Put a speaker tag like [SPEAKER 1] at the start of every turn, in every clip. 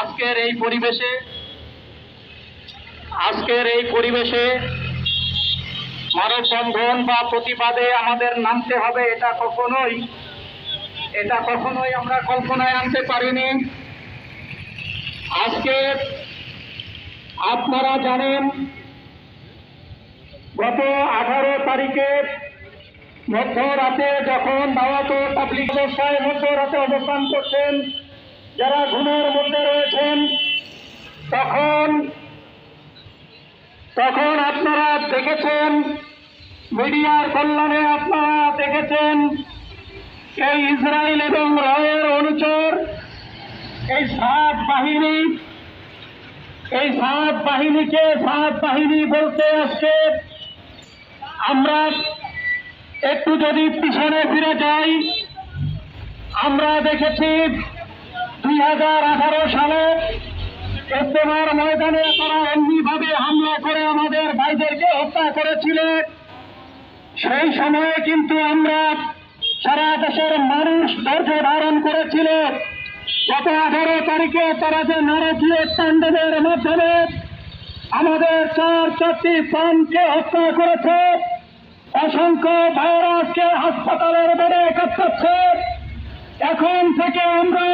[SPEAKER 1] আজকের এই পরিবেশে, আজকের এই পরিবেশে মানববন্ধন বা প্রতিবাদে আমাদের নামতে হবে এটা কখনোই এটা কখনোই আমরা কল্পনায় আনতে পারিনি। আজকে আপনারা জানেন, গত আঠারো তারিখে মধ্যরাতে যখন দাওয়াত তাবলিগ অবস্থায় মধ্যরাতে অবস্থান করছেন যারা ঘুমের মধ্যে রয়েছেন, তখন তখন আপনারা দেখেছেন, মিডিয়ার কল্যাণে আপনারা দেখেছেন, এই ইসরায়েল এবং রয়ের অনুচর, এই সাত বাহিনী, এই সাত বাহিনীকে সাত বাহিনী বলতে আসছে। আমরা একটু যদি পিছনে ফিরে যাই, আমরা দেখেছি দুই হাজার আঠারো সালে ইস্তেমার ময়দানে তারা এমনিভাবে হামলা করে আমাদের ভাইদেরকে হত্যা করেছিল। সেই সময়ে কিন্তু আমরা সারা দেশের মানুষ ধৈর্য ধারণ করেছিল। গত আঠারো তারিখে তারা যে নারকীয় তাণ্ডবের মাধ্যমে আমাদের চার চারটি প্রাণকে হত্যা করেছে, অসংখ্য ভাইরাসকে হাসপাতালের বেড়ে কাটাচ্ছে এখন থেকে আমরা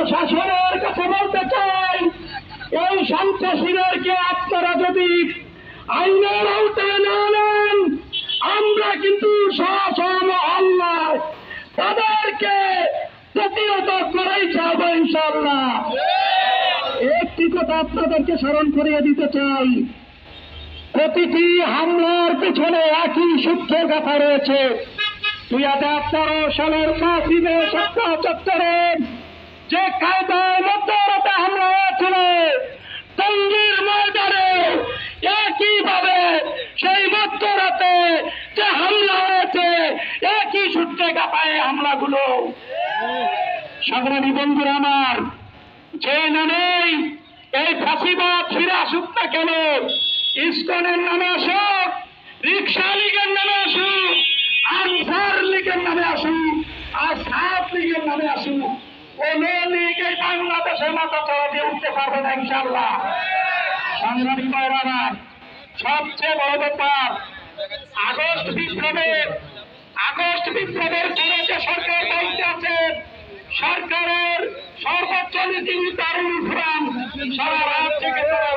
[SPEAKER 1] প্রশাসনের কাছে বলতে চাই, এই সন্ত্রাসীদেরকে আপনারা যদি আইনের আওতায় না নেন, আমরা কিন্তু শাসন আল্লাহ তাদেরকে প্রতিহত করাই যাব ইনশাল্লাহ একটি কথা আপনাদেরকে স্মরণ করিয়ে দিতে চাই, প্রতিটি হামলার পিছনে একই সূত্রের কথা রয়েছে। দুই হাজার তেরো সালের কাশিমে সপ্তাহ চত্বরে যে কায়দায় মধ্যরাতে হামলা হয়েছিল টঙ্গীর ময়দানে একইভাবে সেই মধ্যরাতে যে হামলা হয়েছে, একই সূত্রে গাপায় হামলাগুলো। সংগ্রামী বন্ধুরা আমার, যে নামেই এই ফাঁসিবাদ ফিরে আসুক না কেন? ইস্কনের নামে আসুক, রিক্সা লীগের নামে আসুক, আনসার লীগের নামে আসুক, আর সাত লীগের নামে আসুক। কোন লীগ এই বাংলাদেশের মাথা চড়া দিয়ে উঠতে পারবে না ইনশাল্লাহ সংগ্রামী ভাইরারা সবচেয়ে বড় ব্যাপার আগস্ট বিপ্লবের আগস্ট বিপ্লবের পরে যে সরকার দায়িত্বে আছে সরকারের সর্বোচ্চ নীতি নির্ধারণ ফোরাম সারা রাত থেকে তারা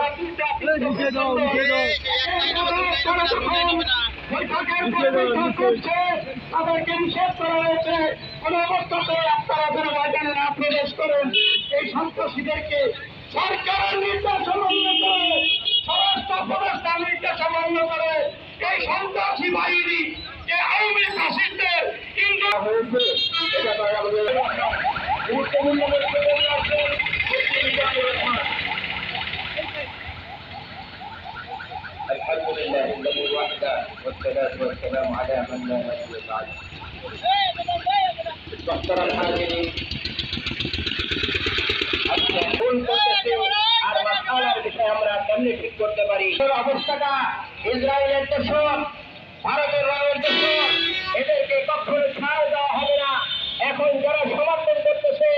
[SPEAKER 1] বৈঠকের পর বৈঠক করছে তাদেরকে নিষেধ করা হয়েছে। কোনো অবস্থাতে আপনারা যেন ময়দানে না প্রবেশ করেন। এই সন্ত্রাসীদেরকে সরকারের নির্দেশ অমান্য করে, স্বরাষ্ট্র উপদেষ্টার নির্দেশ অমান্য করে। এই সন্ত্রাসী বাহিনী যে আওয়ামী ফাসিস্টদের ইন্দ্র হয়েছে।
[SPEAKER 2] الحمد لله الذي وحده والصلاة والسلام على من لا نبي بعد محترم حاضرين আজকে কোন করতেছে আর মাসালার বিষয়ে আমরা কেমনি ঠিক করতে পারি অবস্থাটা ইসরায়েলের দেশ ভারতের রয়ের দেশ এদেরকে কখনো ছাড় দেওয়া হবে না এখন যারা সমর্থন করতেছে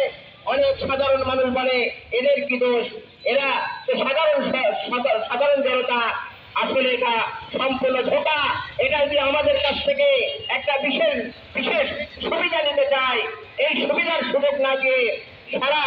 [SPEAKER 2] অনেক সাধারণ মানুষ বলে এদের কি দোষ এরা তো সাধারণ সাধারণ- সাধারণ জনতা আসলে এটা সম্পূর্ণ ধোকা। এটা যদি আমাদের কাছ থেকে একটা বিশেষ বিশেষ সুবিধা নিতে চায়, এই সুবিধার সুযোগ না দিয়ে সারা